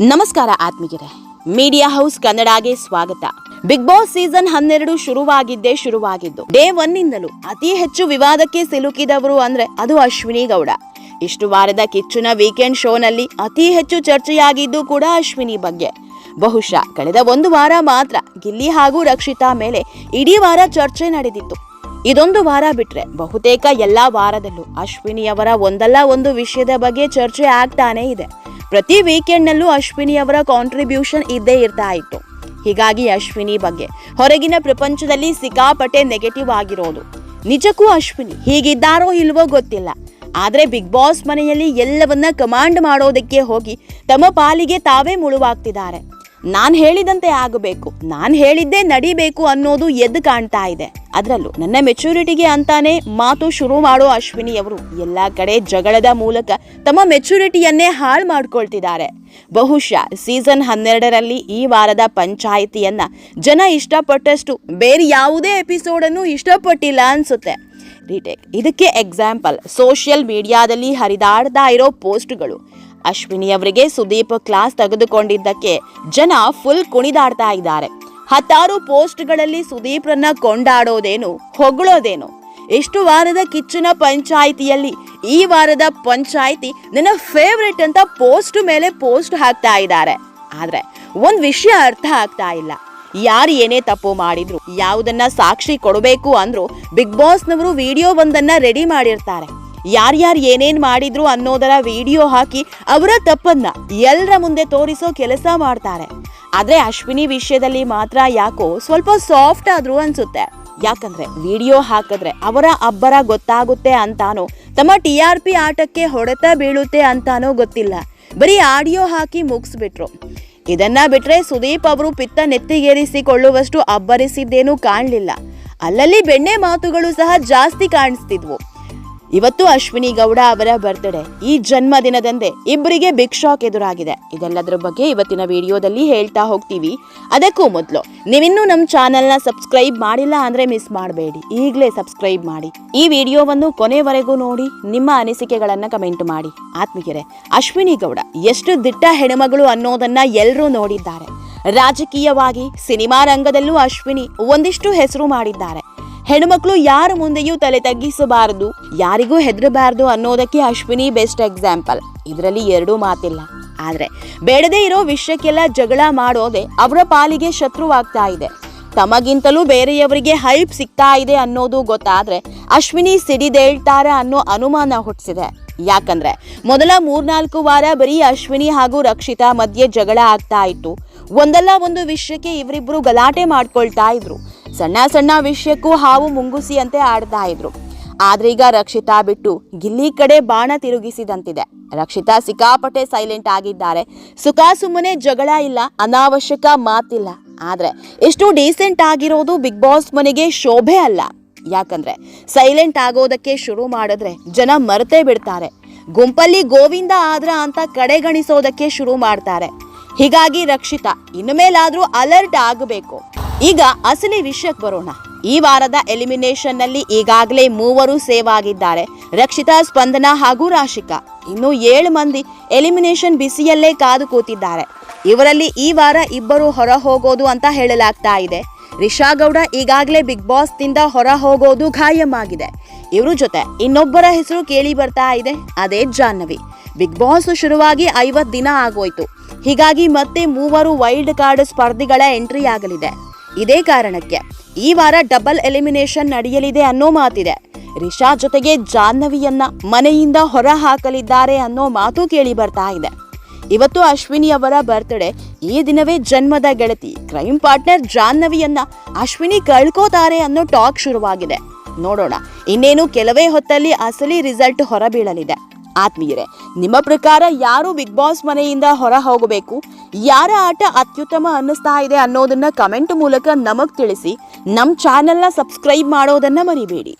ನಮಸ್ಕಾರ ಆತ್ಮೀಯರೇ. Media house ಕನ್ನಡಗೆ ಸ್ವಾಗತ. ಬಿಗ್ ಬಾಸ್ ಸೀಸನ್ ಹನ್ನೆರಡು ಶುರುವಾಗಿದ್ದೇ ಶುರುವಾಗಿದ್ದು, ಡೇ ಒನ್ನಿಂದಲೂ ಅತಿ ಹೆಚ್ಚು ವಿವಾದಕ್ಕೆ ಸಿಲುಕಿದವರು ಅಂದ್ರೆ ಅದು ಅಶ್ವಿನಿ ಗೌಡ. ಇಷ್ಟು ವಾರದ ಕಿಚ್ಚುನ ವೀಕೆಂಡ್ ಶೋನಲ್ಲಿ ಅತಿ ಹೆಚ್ಚು ಚರ್ಚೆಯಾಗಿದ್ದು ಕೂಡ ಅಶ್ವಿನಿ ಬಗ್ಗೆ. ಬಹುಶಃ ಕಳೆದ ಒಂದು ವಾರ ಮಾತ್ರ ಗಿಲ್ಲಿ ಹಾಗೂ ರಕ್ಷಿತಾ ಮೇಲೆ ಇಡೀ ವಾರ ಚರ್ಚೆ ನಡೆದಿತ್ತು. ಇದೊಂದು ವಾರ ಬಿಟ್ರೆ ಬಹುತೇಕ ಎಲ್ಲಾ ವಾರದಲ್ಲೂ ಅಶ್ವಿನಿಯವರ ಒಂದಲ್ಲ ಒಂದು ವಿಷಯದ ಬಗ್ಗೆ ಚರ್ಚೆ ಆಗ್ತಾನೇ ಇದೆ. ಪ್ರತಿ ವೀಕೆಂಡ್ನಲ್ಲೂ ಅಶ್ವಿನಿಯವರ ಕಾಂಟ್ರಿಬ್ಯೂಷನ್ ಇದ್ದೇ ಇರ್ತಾ ಇತ್ತು. ಹೀಗಾಗಿ ಅಶ್ವಿನಿ ಬಗ್ಗೆ ಹೊರಗಿನ ಪ್ರಪಂಚದಲ್ಲಿ ಸಿಕ್ಕಾಪಟ್ಟೆ ನೆಗೆಟಿವ್ ಆಗಿರೋದು. ನಿಜಕ್ಕೂ ಅಶ್ವಿನಿ ಹೀಗಿದ್ದಾರೋ ಇಲ್ವೋ ಗೊತ್ತಿಲ್ಲ. ಆದರೆ ಬಿಗ್ ಬಾಸ್ ಮನೆಯಲ್ಲಿ ಎಲ್ಲವನ್ನ ಕಮಾಂಡ್ ಮಾಡೋದಕ್ಕೆ ಹೋಗಿ ತಮ್ಮ ಪಾಲಿಗೆ ತಾವೇ ಮುಳುವಾಗ್ತಿದ್ದಾರೆ. ನಾನ್ ಹೇಳಿದಂತೆ ಆಗಬೇಕು, ನಾನು ಹೇಳಿದ್ದೇ ನಡಿಬೇಕು ಅನ್ನೋದು ಎದ್ದು ಕಾಣ್ತಾ ಇದೆ. ಅದರಲ್ಲೂ ನನ್ನ ಮೆಚುರಿಟಿಗೆ ಅಂತಾನೆ ಮಾತು ಶುರು ಮಾಡೋ ಅಶ್ವಿನಿ ಅವರು ಎಲ್ಲ ಕಡೆ ಜಗಳದ ಮೂಲಕ ತಮ್ಮ ಮೆಚುರಿಟಿಯನ್ನೇ ಹಾಳು ಮಾಡ್ಕೊಳ್ತಿದ್ದಾರೆ. ಬಹುಶಃ ಸೀಸನ್ ಹನ್ನೆರಡರಲ್ಲಿ ಈ ವಾರದ ಪಂಚಾಯಿತಿಯನ್ನ ಜನ ಇಷ್ಟಪಟ್ಟಷ್ಟು ಬೇರೆ ಯಾವುದೇ ಎಪಿಸೋಡ್ ಅನ್ನು ಇಷ್ಟಪಟ್ಟಿಲ್ಲ ಅನ್ಸುತ್ತೆ. ರೀಟೇಕ್ ಇದಕ್ಕೆ ಎಕ್ಸಾಂಪಲ್ ಸೋಷಿಯಲ್ ಮೀಡಿಯಾದಲ್ಲಿ ಹರಿದಾಡ್ತಾ ಇರೋ ಪೋಸ್ಟ್ಗಳು ಅಶ್ವಿನಿ ಅವರಿಗೆ ಸುದೀಪ್ ಕ್ಲಾಸ್ ತೆಗೆದುಕೊಂಡಿದ್ದಕ್ಕೆ ಜನ ಫುಲ್ ಕುಣಿದಾಡ್ತಾ ಇದ್ದಾರೆ. ಹತ್ತಾರು ಪೋಸ್ಟ್ಗಳಲ್ಲಿ ಸುದೀಪ್ರನ್ನ ಕೊಂಡಾಡೋದೇನು, ಹೊಗಳೋದೇನು? ಎಷ್ಟು ವಾರದ ಕಿಚ್ಚನ ಪಂಚಾಯಿತಿಯಲ್ಲಿ ಈ ವಾರದ ಪಂಚಾಯಿತಿ ನನ್ನ ಫೇವ್ರೆಟ್ ಅಂತ ಪೋಸ್ಟ್ ಮೇಲೆ ಪೋಸ್ಟ್ ಹಾಕ್ತಾ ಇದ್ದಾರೆ. ಆದ್ರೆ ಒಂದ್ ವಿಷಯ ಅರ್ಥ ಆಗ್ತಾ ಇಲ್ಲ. ಯಾರು ಏನೇ ತಪ್ಪು ಮಾಡಿದ್ರು, ಯಾವುದನ್ನ ಸಾಕ್ಷಿ ಕೊಡಬೇಕು ಅಂದ್ರು ಬಿಗ್ ಬಾಸ್ನವರು ವಿಡಿಯೋ ಒಂದನ್ನ ರೆಡಿ ಮಾಡಿರ್ತಾರೆ. ಯಾರ್ಯಾರು ಏನೇನು ಮಾಡಿದ್ರು ಅನ್ನೋದರ ವಿಡಿಯೋ ಹಾಕಿ ಅವರ ತಪ್ಪನ್ನ ಎಲ್ಲರ ಮುಂದೆ ತೋರಿಸೋ ಕೆಲಸ ಮಾಡ್ತಾರೆ. ಆದರೆ ಅಶ್ವಿನಿ ವಿಷಯದಲ್ಲಿ ಮಾತ್ರ ಯಾಕೋ ಸ್ವಲ್ಪ ಸಾಫ್ಟ್ ಆದರೂ ಅನಿಸುತ್ತೆ. ಯಾಕಂದ್ರೆ ವಿಡಿಯೋ ಹಾಕಿದ್ರೆ ಅವರ ಅಬ್ಬರ ಗೊತ್ತಾಗುತ್ತೆ ಅಂತಾನೋ, ತಮ್ಮ ಟಿ ಆರ್ ಪಿ ಆಟಕ್ಕೆ ಹೊಡೆತ ಬೀಳುತ್ತೆ ಅಂತಾನೋ ಗೊತ್ತಿಲ್ಲ. ಬರೀ ಆಡಿಯೋ ಹಾಕಿ ಮುಗಿಸ್ಬಿಟ್ರು. ಇದನ್ನ ಬಿಟ್ರೆ ಸುದೀಪ್ ಅವರು ಪಿತ್ತ ನೆತ್ತಿಗೇರಿಸಿಕೊಳ್ಳುವಷ್ಟು ಅಬ್ಬರಿಸಿದ್ದೇನೂ ಕಾಣಲಿಲ್ಲ. ಅಲ್ಲಲ್ಲಿ ಬೆಣ್ಣೆ ಮಾತುಗಳು ಸಹ ಜಾಸ್ತಿ ಕಾಣಿಸ್ತಿದ್ವು. ಇವತ್ತು ಅಶ್ವಿನಿ ಗೌಡ ಅವರ ಬರ್ತ್ಡೇ ಈ ಜನ್ಮದಿನದಂದೇ ಇಬ್ಬರಿಗೆ ಬಿಗ್ ಶಾಕ್ ಎದುರಾಗಿದೆ. ಇದೆಲ್ಲದರ ಬಗ್ಗೆ ಇವತ್ತಿನ ವಿಡಿಯೋದಲ್ಲಿ ಹೇಳ್ತಾ ಹೋಗ್ತೀವಿ. ಅದಕ್ಕೂ ಮೊದಲು, ನೀವಿನ್ನೂ ನಮ್ಮ ಚಾನೆಲ್ನ ಸಬ್ಸ್ಕ್ರೈಬ್ ಮಾಡಿಲ್ಲ ಅಂದ್ರೆ ಮಿಸ್ ಮಾಡಬೇಡಿ. ಈಗಲೇ ಸಬ್ಸ್ಕ್ರೈಬ್ ಮಾಡಿ. ಈ ವಿಡಿಯೋವನ್ನು ಕೊನೆವರೆಗೂ ನೋಡಿ, ನಿಮ್ಮ ಅನಿಸಿಕೆಗಳನ್ನ ಕಮೆಂಟ್ ಮಾಡಿ. ಆತ್ಮೀಯರೇ, ಅಶ್ವಿನಿ ಗೌಡ ಎಷ್ಟು ದಿಟ್ಟ ಹೆಣಮಗಳು ಅನ್ನೋದನ್ನ ಎಲ್ಲರೂ ನೋಡಿದ್ದಾರೆ. ರಾಜಕೀಯವಾಗಿ, ಸಿನಿಮಾ ರಂಗದಲ್ಲೂ ಅಶ್ವಿನಿ ಒಂದಿಷ್ಟು ಹೆಸರು ಮಾಡಿದ್ದಾರೆ. ಹೆಣ್ಮಕ್ಳು ಯಾರ ಮುಂದೆಯೂ ತಲೆ ತಗ್ಗಿಸಬಾರದು, ಯಾರಿಗೂ ಹೆದರಬಾರದು ಅನ್ನೋದಕ್ಕೆ ಅಶ್ವಿನಿ ಬೆಸ್ಟ್ ಎಕ್ಸಾಂಪಲ್ ಇದರಲ್ಲಿ ಎರಡೂ ಮಾತಿಲ್ಲ. ಆದರೆ ಬೇಡದೇ ಇರೋ ವಿಷಯಕ್ಕೆಲ್ಲ ಜಗಳ ಮಾಡೋದೇ ಅವರ ಪಾಲಿಗೆ ಶತ್ರುವಾಗ್ತಾ ಇದೆ. ತಮಗಿಂತಲೂ ಬೇರೆಯವರಿಗೆ ಹೈಪ್ ಸಿಗ್ತಾ ಇದೆ ಅನ್ನೋದು ಗೊತ್ತಾದ್ರೆ ಅಶ್ವಿನಿ ಸಿಡಿದೇಳ್ತಾರೆ ಅನ್ನೋ ಅನುಮಾನ ಹುಟ್ಟಿಸಿದೆ ಯಾಕಂದ್ರೆ ಮೊದಲ ಮೂರ್ನಾಲ್ಕು ವಾರ ಬರೀ ಅಶ್ವಿನಿ ಹಾಗೂ ರಕ್ಷಿತಾ ಮಧ್ಯೆ ಜಗಳ ಆಗ್ತಾ ಇತ್ತು. ಒಂದಲ್ಲ ಒಂದು ವಿಷಯಕ್ಕೆ ಇವರಿಬ್ರು ಗಲಾಟೆ ಮಾಡ್ಕೊಳ್ತಾ ಇದ್ರು. ಸಣ್ಣ ಸಣ್ಣ ವಿಷಯಕ್ಕೂ ಹಾವು ಮುಂಗುಸಿಯಂತೆ ಆಡ್ತಾ ಇದ್ರು. ಆದ್ರೆ ಈಗ ರಕ್ಷಿತಾ ಬಿಟ್ಟು ಗಿಲ್ಲಿ ಕಡೆ ಬಾಣ ತಿರುಗಿಸಿದಂತಿದೆ. ರಕ್ಷಿತಾ ಸಿಕ್ಕಾಪಟ್ಟೆ ಸೈಲೆಂಟ್ ಆಗಿದ್ದಾರೆ. ಸುಖ ಸುಮ್ಮನೆ ಜಗಳ ಇಲ್ಲ, ಅನಾವಶ್ಯಕ ಮಾತಿಲ್ಲ. ಆದ್ರೆ ಎಷ್ಟು ಡೀಸೆಂಟ್ ಆಗಿರೋದು ಬಿಗ್ ಬಾಸ್ ಮನೆಗೆ ಶೋಭೆ ಅಲ್ಲ. ಯಾಕಂದ್ರೆ ಸೈಲೆಂಟ್ ಆಗೋದಕ್ಕೆ ಶುರು ಮಾಡಿದ್ರೆ ಜನ ಮರೆತೇ ಬಿಡ್ತಾರೆ. ಗುಂಪಲ್ಲಿ ಗೋವಿಂದ ಆದ್ರ ಅಂತ ಕಡೆಗಣಿಸೋದಕ್ಕೆ ಶುರು ಮಾಡ್ತಾರೆ. ಹೀಗಾಗಿ ರಕ್ಷಿತಾ, ಇನ್ನು ಮೇಲಾದ್ರೂ ಅಲರ್ಟ್ ಆಗಬೇಕು. ಈಗ ಅಸಲಿ ವಿಷಯಕ್ಕೆ ಬರೋಣ. ಈ ವಾರದ ಎಲಿಮಿನೇಷನ್ನಲ್ಲಿ ಈಗಾಗಲೇ ಮೂವರು ಸೇವ್ ಆಗಿದ್ದಾರೆ. ರಕ್ಷಿತಾ, ಸ್ಪಂದನ ಹಾಗೂ ರಾಶಿಕಾ. ಇನ್ನು ಏಳು ಮಂದಿ ಎಲಿಮಿನೇಷನ್ ಬಿಸಿಯಲ್ಲೇ ಕಾದು ಕೂತಿದ್ದಾರೆ. ಇವರಲ್ಲಿ ಈ ವಾರ ಇಬ್ಬರು ಹೊರ ಹೋಗೋದು ಅಂತ ಹೇಳಲಾಗ್ತಾ ಇದೆ. ರಿಷಾ ಗೌಡ ಈಗಾಗಲೇ ಬಿಗ್ ಬಾಸ್ನಿಂದ ಹೊರ ಹೋಗೋದು ಖಾಯಂ ಆಗಿದೆ ಇವ್ರ ಜೊತೆ ಇನ್ನೊಬ್ಬರ ಹೆಸರು ಕೇಳಿ ಬರ್ತಾ ಇದೆ, ಅದೇ ಜಾಹ್ನವಿ. ಬಿಗ್ ಬಾಸ್ ಶುರುವಾಗಿ ಐವತ್ ದಿನ ಆಗೋಯ್ತು. ಹೀಗಾಗಿ ಮತ್ತೆ ಮೂವರು ವೈಲ್ಡ್ ಕಾರ್ಡ್ ಸ್ಪರ್ಧಿಗಳ ಎಂಟ್ರಿ ಆಗಲಿದೆ. ಇದೇ ಕಾರಣಕ್ಕೆ ಈ ವಾರ ಡಬಲ್ ಎಲಿಮಿನೇಷನ್ ನಡೆಯಲಿದೆ ಅನ್ನೋ ಮಾತಿದೆ. ರಿಷಾ ಜೊತೆಗೆ ಜಾಹ್ನವಿಯನ್ನ ಮನೆಯಿಂದ ಹೊರ ಹಾಕಲಿದ್ದಾರೆ ಅನ್ನೋ ಮಾತು ಕೇಳಿ ಬರ್ತಾ ಇದೆ. ಇವತ್ತು ಅಶ್ವಿನಿ ಅವರ ಬರ್ತ್ಡೇ ಈ ದಿನವೇ ಜನ್ಮದ ಗೆಳತಿ ಕ್ರೈಮ್ ಪಾರ್ಟ್ನರ್ ಜಾಹ್ನವಿಯನ್ನ ಅಶ್ವಿನಿ ಕಳ್ಕೋತಾರೆ ಅನ್ನೋ ಟಾಕ್ ಶುರುವಾಗಿದೆ. ನೋಡೋಣ, ಇನ್ನೇನು ಕೆಲವೇ ಹೊತ್ತಲ್ಲಿ ಅಸಲಿ ರಿಸಲ್ಟ್ ಹೊರಬೀಳಲಿದೆ. ಆತ್ಮೀಯರೇ, ನಿಮ್ಮ ಪ್ರಕಾರ ಯಾರು ಬಿಗ್ ಬಾಸ್ ಮನೆಯಿಂದ ಹೊರ ಹೋಗಬೇಕು ಯಾರ ಆಟ ಅತ್ಯುತ್ತಮ ಅನ್ನಿಸ್ತಾ ಇದೆ ಅನ್ನೋದನ್ನ ಕಮೆಂಟ್ ಮೂಲಕ ನಮಗ್ ತಿಳಿಸಿ. ನಮ್ಮ ಚಾನೆಲ್ನ ಸಬ್ಸ್ಕ್ರೈಬ್ ಮಾಡೋದನ್ನ ಮರಿಬೇಡಿ.